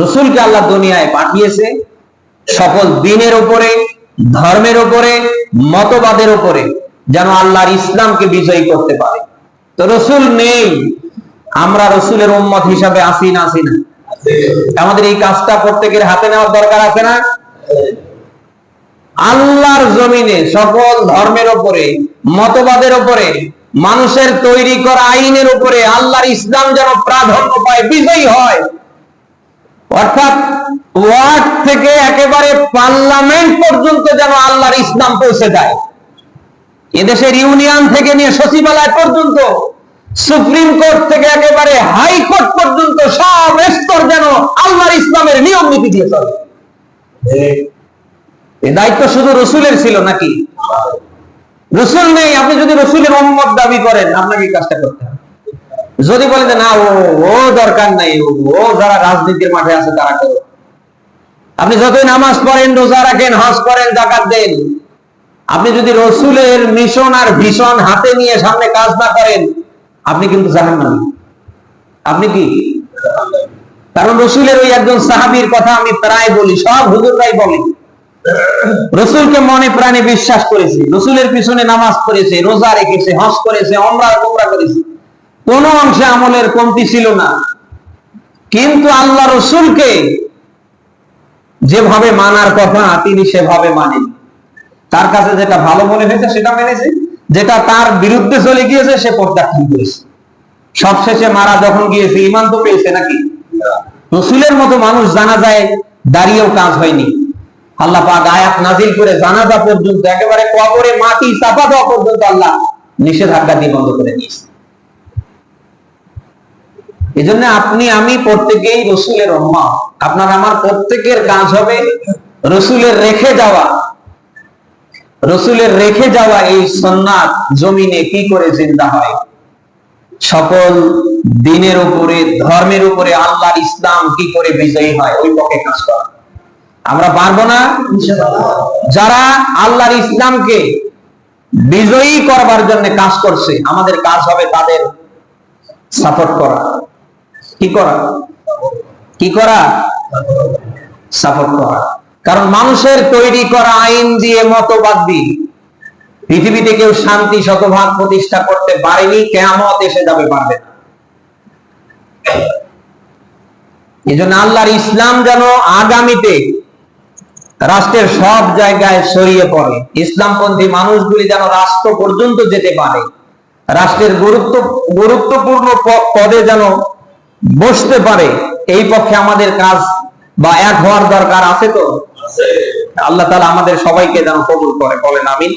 রসুলকে আল্লাহ দুনিয়ায় পাঠিয়েছে সকল দিনের উপরে, ধর্মের উপরে, মতবাদের উপরে, যেন আল্লাহর ইসলামকে বিজয়ী করতে পারে। তো রসুল নেই, আমরা রসুলের উম্মত হিসাবে আসি না আসি না। আমাদের এই কাজটা প্রত্যেকের হাতে নেওয়ার দরকার আছে না? আল্লাহর জমিনে সকল ধর্মের উপরে, মতবাদের উপরে, মানুষের তৈরি করা আইনের উপরে আল্লাহর ইসলাম যেন প্রাধান্য পায়, বিজয়ী হয়। অর্থাৎ ওয়ার্ড থেকে একেবারে পার্লামেন্ট পর্যন্ত যেন আল্লাহর ইসলাম পৌঁছে যায়। এদেশের ইউনিয়ন থেকে নিয়ে সচিবালয় পর্যন্ত সুপ্রিম কোর্ট থেকে একেবারে হাইকোর্ট পর্যন্ত সব স্তর যেন আল্লাহর ইসলামের নিয়ম নীতি দিয়ে চলে। এ দায়িত্ব শুধু রসুলের ছিল নাকি? রসুল নেই আপনি যদি রসুলের মোহাম্মদ দাবি করেন আপনাকে কাজটা করতে হবে। যদি বলেন যে, না, ও দরকার নাই, ও যারা রাজনীতির মাঠে আছে, তারা করো আপনি যতই নামাজ পড়েন, রোজা রাখেন, হজ করেন, জাকাত দেন, আপনি যদি রসুলের মিশন আর ভীষণ হাতে নিয়ে সামনে কাজ না করেন, আপনি কিন্তু জানেন না আপনি কি? কারণ রসুলের ওই একজন সাহাবীর কথা আমি প্রায় বলি, সব হুজুররাই বলে। রসুলকে মনে প্রাণে বিশ্বাস করেছে, রসুলের পিছনে নামাজ পড়েছে, রোজা রেখেছে, হজ করেছে অমরা কোমরা করেছে। কোন অংশে আমলের কমতি ছিল না। কিন্তু আল্লাহ রসুলকে যেভাবে মানার কথা তিনি সেভাবে মানেন। তার কাছে যেটা ভালো মনে হয়েছে সেটা মেনেছে। যেটা তার বিরুদ্ধে চলে গিয়েছে, সে প্রত্যাখ্যান করেছে সবশেষে মারা যখন গিয়েছে ইমান তো পেয়েছে নাকি? রসুলের মতো মানুষ জানা যায় দাঁড়িয়েও কাজ হয়নি। আল্লাহ পাক আয়াত নাজিল করে জানাজা পর্যন্ত একেবারে কবরে মাটি চাপা দেওয়া পর্যন্ত আল্লাহ নিষেধাজ্ঞা দিয়ে বন্ধ করে দিয়েছে। এই জন্য আপনি, আমি প্রত্যেকেই রসুলের রহমা আপনার আমার প্রত্যেকের কাজ হবে রসুলের রেখে যাওয়া। রসুলের রেখে যাওয়া এই সন্ন্যাত জমিনে কি করে জিন্দা হয়? সকল দিনের উপরে, ধর্মের উপরে আল্লাহর ইসলাম কি করে বিজয়ী হয়? ওই পক্ষে কাজ করা। আমরা পারব না? যারা আল্লাহর ইসলামকে বিজয়ী করবার জন্য কাজ করছে, আমাদের কাজ হবে তাদের সাপোর্ট করা। কি করা? কি করা? সাপোর্ট করা। কারণ মানুষের তৈরি করা আইন দিয়ে মতবাদ দিয়ে পৃথিবীতে কেউ শান্তি শতভাগ প্রতিষ্ঠা করতে পারেনি কেমত এসে যাবে পারবে না। এই জন্য আল্লাহর ইসলাম যেন আগামীতে রাষ্ট্রের সব জায়গায় ছড়িয়ে পড়ে। ইসলামপন্থী মানুষগুলি যেন রাষ্ট্র পর্যন্ত যেতে পারে। রাষ্ট্রের গুরুত্ব, গুরুত্বপূর্ণ পদে যেন বসতে পারে এই পক্ষে আমাদের কাজ বা এক হওয়ার দরকার আছে তো? আল্লাহ তালা আমাদের সবাইকে যেন কবুল করে বলেন আমিন।